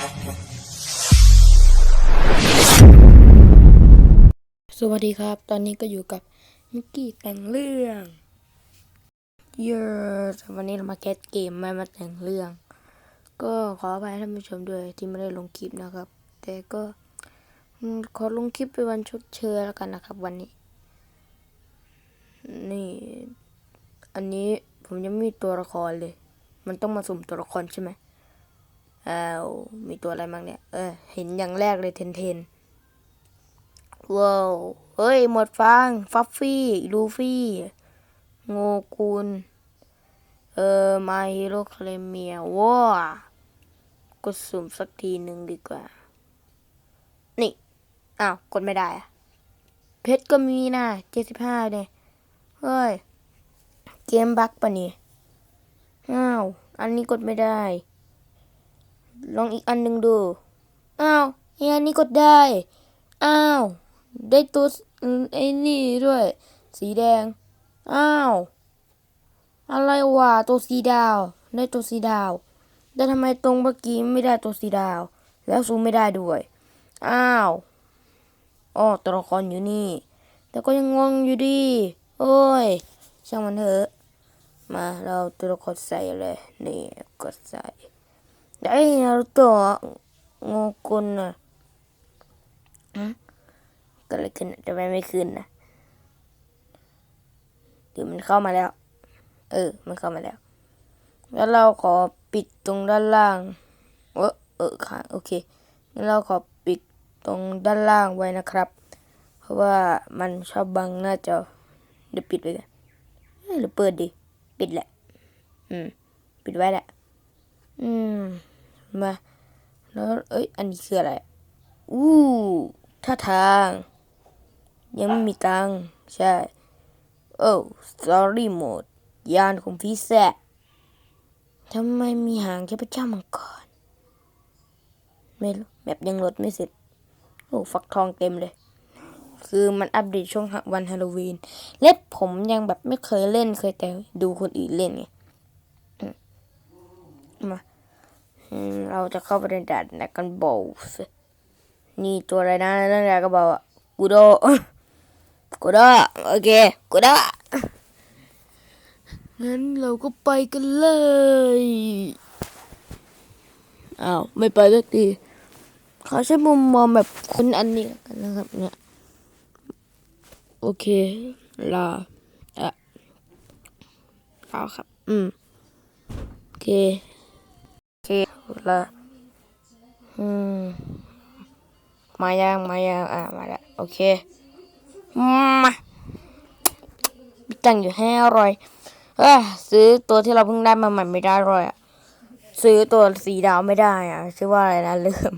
สวัสดีครับ ตอนนี้ก็อยู่กับมิกกี้แต่งเรื่องเยอะวันนี้เรามาแคสเกมไม่มาแต่งเรื่อง ก็ขออภัยท่านผู้ชมด้วยที่ไม่ได้ลงคลิปนะครับ แต่ก็ขอลงคลิปเป็นวันชดเชยแล้วกันนะครับ วันนี้ นี่ อันนี้ผมยังไม่มีตัวละครเลย มันต้องมาสุ่มตัวละครใช่ไหม อ้าวมีตัวอะไรบ้างเนี่ย เออ เห็นอย่างแรกเลยเทนเทนว้าวเฮ้ย หมดฟาง ฟัฟฟี่ ลูฟี่ โงกุนเออ มาฮิโร่คาเรเมียว้าก็สุ่มสักทีหนึ่งดีกว่า นี่ อ้าว กดไม่ได้อะเพชรก็มีนะเจ็ดสิบห้าเนี่ย เฮ้ย เกมบั๊กปะนี่อ้าว อันนี้กดไม่ได้ ลองอีกอันหนึ่งดู อ้าวไอ้อันนี้กดได้ อ้าว ได้ตัวไอ้นี่ด้วย สีแดง อ้าว อะไรวะตัวสีดาว ได้ตัวสีดาว แต่ทำไมตรงเมื่อกี้ไม่ได้ตัวสีดาว แล้วซูมไม่ได้ด้วย อ้าวอ๋อตัวละครอยู่นี่ แต่ก็ยังงงอยู่ดีโอ้ย ช่างมันเถอะ มาเราตัวละครใส่เลย นี่กดใส่ ได้เราตัวงงกุลน่ะเกิดอะไรขึ้นอะทำไมไม่ขึ้นนะหรือมันเข้ามาแล้ว เออ มันเข้ามาแล้ว แล้วเราขอปิดตรงด้านล่างเออเออค่ะโอเคงั้นเราขอปิดตรงด้านล่างไว้นะครับ เพราะว่ามันชอบบังหน้าจอเดี๋ยวปิดไว้กันเอ้ยหรือเปิดดิปิดแหละ อืม ปิดไว้แหละ อืม มา แล้วเอ้ย อันนี้คืออะไร อู้ท่าทาง ยังไม่มีตังค์ใช่ โอ้ sorry mode ยานของพี่แซะทำไมมีหางแค่พระเจ้ามังกรไม่รู้แบบยังโหลดไม่เสร็จ โอ้ฟักทองเต็มเลย คือมันอัปเดตช่วงวันฮาโลวีน เล็บผมยังแบบไม่เคยเล่นเคยแต่ดูคนอื่นเล่นไง มา เราจะเข้าไปในด่านนักกันบอลสนี่ตัวอะไรนะนั่นแหละก็บอกว่ากูโดกูโดโอเคกูโดงั้นเราก็ไปกันเลยอ้าวไม่ไปสักทีเขาใช้มุมมองแบบคนอันนี้กันนะครับ เนี่ย โอเคลาอะลาครับ อืมโอเค เคลาอืมมายังมายังอ่ามาแล้วโอเคมาตั้งอยู่ให้อร่อยเอ้ซื้อตัวที่เราเพิ่งได้มาใหม่ไม่ได้อร่อยอะซื้อตัวสีดาวไม่ได้อะชื่อว่าอะไรนะลืม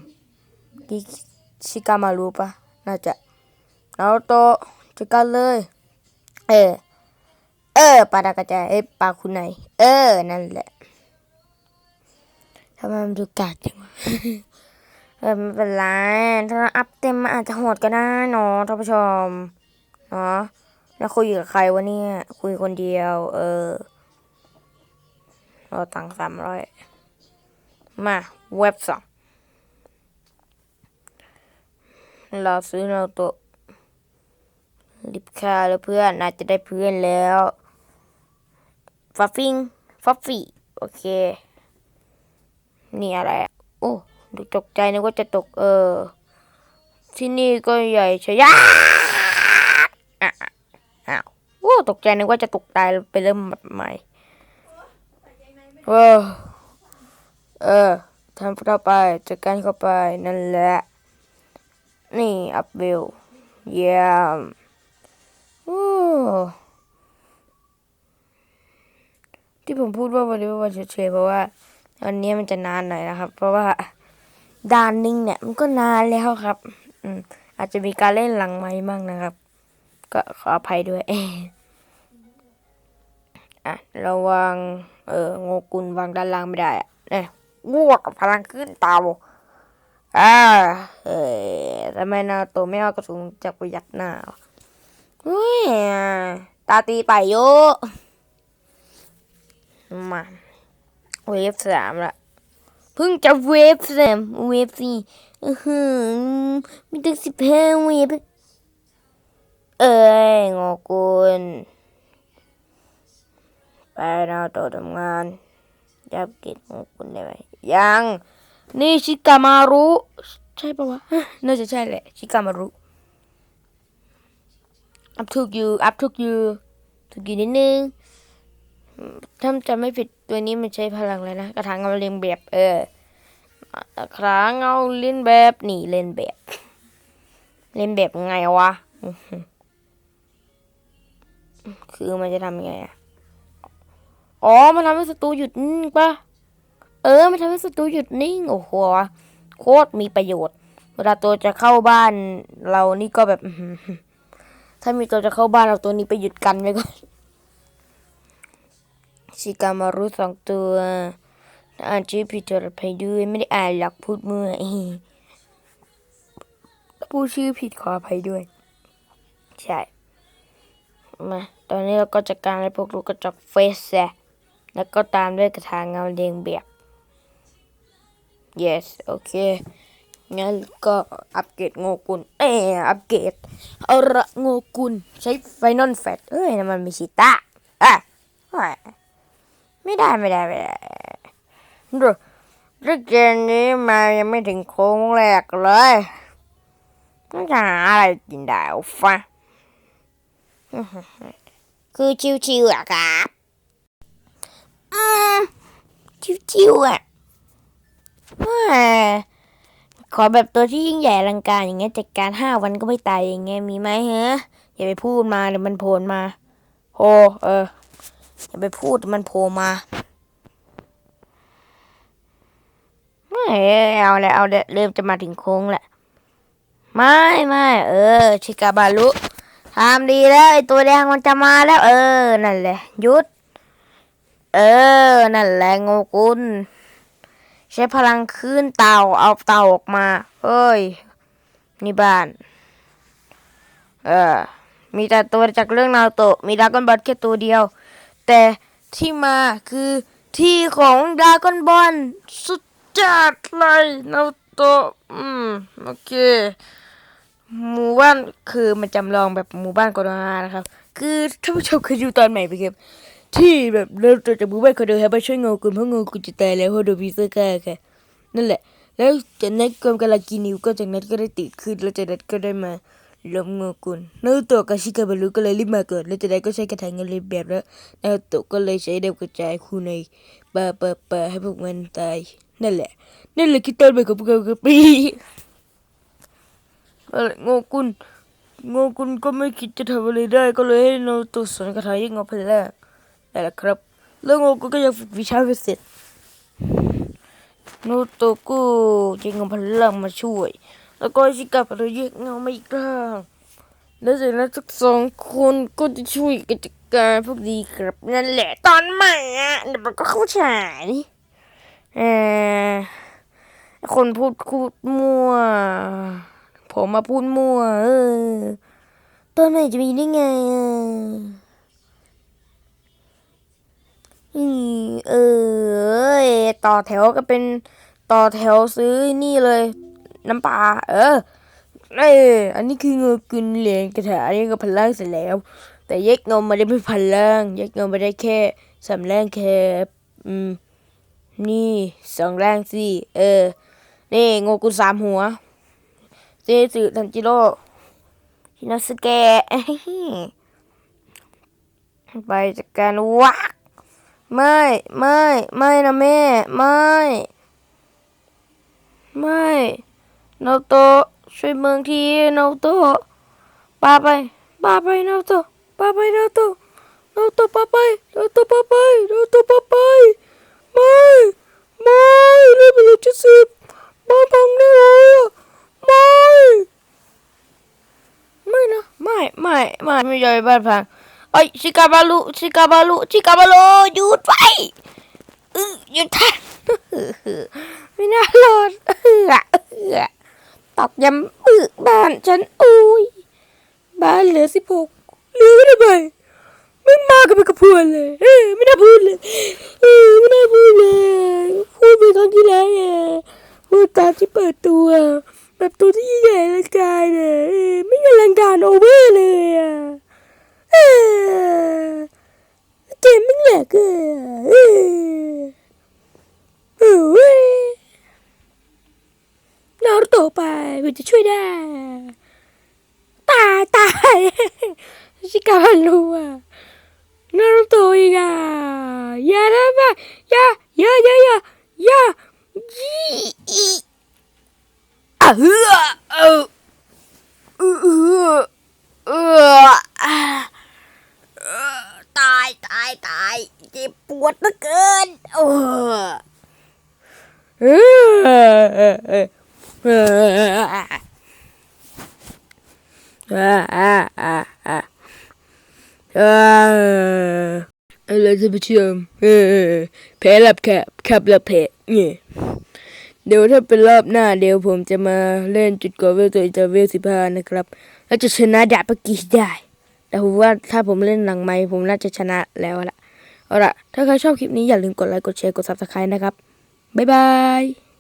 กิชิกามารูปะน่าจะนาโตจัดการเลย เออ เออปลาดากระจายเอ้ปลาคุณไหน เออ นั่นแหละ ทำไมมันดูกากจังวะเออไม่เป็นไรถ้าเราอัพเต็มมันอาจจะโหดก็ได้เนาะท่านผู้ชมเนาะแล้วคุยกับใครวะเนี่ย คุยคนเดียว เออเราตังสามร้อยมาเว็บสองเราซื้อเราตัวรีบค่าแล้วเพื่อนน่าจะได้เพื่อนแล้วฟัฟฟิงฟัฟฟี่โอเค นี่อะไรอะโอ้ดูตกใจนึกว่าจะตก เออ ที่นี่ก็ใหญ่ใช่ยะอ้าวโอ้ตกใจนึกว่าจะตกตายไปเริ่มแบบใหม่เออเออทำเข้าไปจัดการเข้าไปนั่นแหละ นี่อัพเวลเยี่ยมโอ้ที่ผมพูดว่าวันนี้เป็นวันเฉยๆเพราะว่า วันนี้มันจะนานหน่อยนะครับ เพราะว่าด่านหนึงเนี่ยมันก็นานแล้วครับ อืมอาจจะมีการเล่นหลังไม้บ้างนะครับ ก็ขออภัยด้วยอะระวัง เออโงกุลวางด้านล่างไม่ได้อะเนี่ยวัวกับพลังขึ้นเตาอ่าเอ้ทำไมนาโตไม่เอากระสุนจากประหยัดหน้าเฮ้ยตาตีไปโยมา เวฟสามละเพิ่งจะเวฟแซมเวฟสิอือหือมีตั้งสิบห้าเวฟเอ้ยงอกุลไปเราต่อทำงานยับกิจงอกุลได้ไหมยังนี่ชิกามารุใช่ปะวะน่าจะใช่แหละชิกามารุอัพทุกยูอัพทุกยูทุกยูนิดนึง ถ้าจำไม่ผิดตัวนี้มันใช้พลังเลยนะ กระถางเงาเรียงแบบ เออกระถางเงาเล่นแบบนี่เล่นแบบเล่นแบบไงวะคือมันจะทำยังไงอะอ๋อ มันทำให้ศัตรูหยุดนิ่งปะเออ มันทำให้ศัตรูหยุดนิ่ง โอ้โห โคตรมีประโยชน์ เวลาตัวจะเข้าบ้านเรานี่ก็แบบ ถ้ามีตัวจะเข้าบ้านเราตัวนี้ไปหยุดกันไว้ก่อน ชิกามารุสองตัวอ่านชื่อผิดขอภัยด้วยไม่ได้อ่านหลักพูดมั่วพูดชื่อผิดขออภัยด้วย ใช่ มา ตอนนี้เราก็จัดการไอ้พวกลูกกระจอกเฟสแซะแล้วก็ตามด้วยกระถางเงาเรียงแบบ yes โอเคงั้นก็อัปเกรดโงกุลเอ้ยอัปเกรดเอาละโงกุลใช้ไฟนอลแฟตเอ้ยนั่นมันมีชิตะอะ ไม่ได้ไม่ได้ไม่ได้ดูเรื่องเกมนี้มายังไม่ถึงโค้งแรกเลยน่าจะหาอะไรกินได้วะฟ้าคือชิวๆอะครับอืมชิวๆอะขอแบบตัวที่ยิ่งใหญ่อลังการอย่างเงี้ยจัดการห้าวันก็ไม่ตายอย่างเงี้ยมีไหมฮะอย่าไปพูดมาเดี๋ยวมันโผล่มาโหเออ อย่าไปพูดมันโผล่มาไม่เอาแล้วเอาแล้วเริ่มจะมาถึงโค้งแหละ ไม่ไม่เออ ชิกาบารุทำดีแล้วไอตัวแดงมันจะมาแล้ว เออ นั่นแหละหยุด เออ นั่นแหละโงกุลใช้พลังขึ้นเต่าเอาเต่าออกมาเฮ้ย นี่บ้าน เออ มีแต่ตัวจากเรื่องนาโตะมีดากอนบอลแค่ตัวเดียว แต่ที่มาคือที่ของดากอนบอลสุดจัดเลยนาโตะอืมโอเคหมู่บ้านคือมันจำลองแบบหมู่บ้านโกโดนานะครับ คือท่านผู้ชมเคยดูตอนใหม่ไปครับที่แบบเริ่มต้นจากหมู่บ้านโกโดนาไปช่วยงอกุลเพราะงอกุลจะตายแล้วเพราะโดนพิซซ่าฆ่าค่ะนั่นแหละ แล้วจากนั้นกรมกาลากินิวก็จากนั้นก็ได้ติดขึ้นแล้วจากนั้นก็ได้มา ล้มงอกุลนารูโตะกับชิกาบารุก็เลยรีบมาเกิด แล้วจากนั้นก็ใช้กระถางเงินเลยแบบแล้วนารูโตะก็เลยใช้เดวกระจายคู่ในปาปาปาให้พวกมันตาย นั่นแหละ นั่นแหละคือต้นใหม่ของพวกเราครับปีอะไรงกุลโงกุลก็ไม่คิดจะทำอะไรได้ ก็เลยให้โนโตะสอนคาถางยิ่งเอาพลังนั่นแหละครับ แล้วโงกุลก็ยังฝึกวิชาไม่เสร็จโนโตะก็ยิงเอาพลังมาช่วย แล้วก็ชิกาบารุยิงเอาไมาอีกครั้งแล้วจากนั้นทั้งสองคนก็จะช่วยกิจการพวกดีครับนั่นแหละตอนใหม่อะเดี๋ยวมันก็เข้าฉายเออคนพูดพูดมั่ว ผมมาพูดมั่ว เออตอนไหนจะมีได้ไงอะอืมเออเอ้ยต่อแถวก็เป็นต่อแถวซื้อนี่เลย น้ำปลาเออเอ้ยอันนี้คือเงินกินเหรียญกระถาอันนี้ก็พลังเสร็จแล้ว แต่แยกเงินมาได้ไม่พลังแยกเงินมาได้แค่สามแรงแค่อืมนี่สองแรงสิเออนี่โงกุลสามหัวเซสึทันจิโร่ชินอสเกะไปจัดการวักไม่ไม่ไม่นะแม่ ไม่ ไม่ นโตช่วยเมืองทีนโตป้าไปป้าไปนโตป้าไปนโตะนโตป้าไปนโตป้าไปนโตป้าไปไม่ไม่เล่ไปเลยจะสิบบ้านพังแน่เลยอะไม่ไม่นะไม่ไม่ไม่ไม่ยอมบ้านพังเอ้ยชิกาบาลุชิกาบาลุชิกาบาลุหยุดไปหยุดท่านไม่น่ารอดเออเออ อกย้ำอึบ้านฉันอุ้ยบ้านเหลือสิบหกเหลือไม่ได้ไปไม่มากันเป็นกระพวนเลยเออไม่น่าพูดเลยเออไม่น่าพูดเลยพูดไปครั้งที่แล้วไงพูดตามที่เปิดตัว แบบตัวที่ใหญ่อลังการเนี่ยไม่อลังการโอเวอร์เลยอะเออเกมไม่แหลกเลยอะเออเออเว้ยนารุโตะไปเพื่อจะช่วยได้ ตายตายชิคาฮันรู้อะนารุโตะอีกอะอย่านะบ้าอย่าอย่าอย่าอย่าอย่าอีอีอะเฮ้อเออเออเออเออตายตายตายเจ็บปวดเหลือเกินโอ้อเออเออเออ อ่าอ่าอ่าอ่าอ่า อะไรท่านผู้ชมเออแพ้รับแคบแคบรับแพ้เนี่ยเดี๋ยวถ้าเป็นรอบหน้าเดี๋ยวผมจะมาเล่นจุดกอเวลตัวอินเตอร์เวลสิบห้านะครับ แล้วจะชนะดาบกีได้ แต่ผมว่าถ้าผมเล่นหลังไม้ผมน่าจะชนะแล้วล่ะ เอาล่ะ ถ้าใครชอบคลิปนี้อย่าลืมกดไลค์ กดแชร์ กดซับสไครต์นะครับ บ๊ายบาย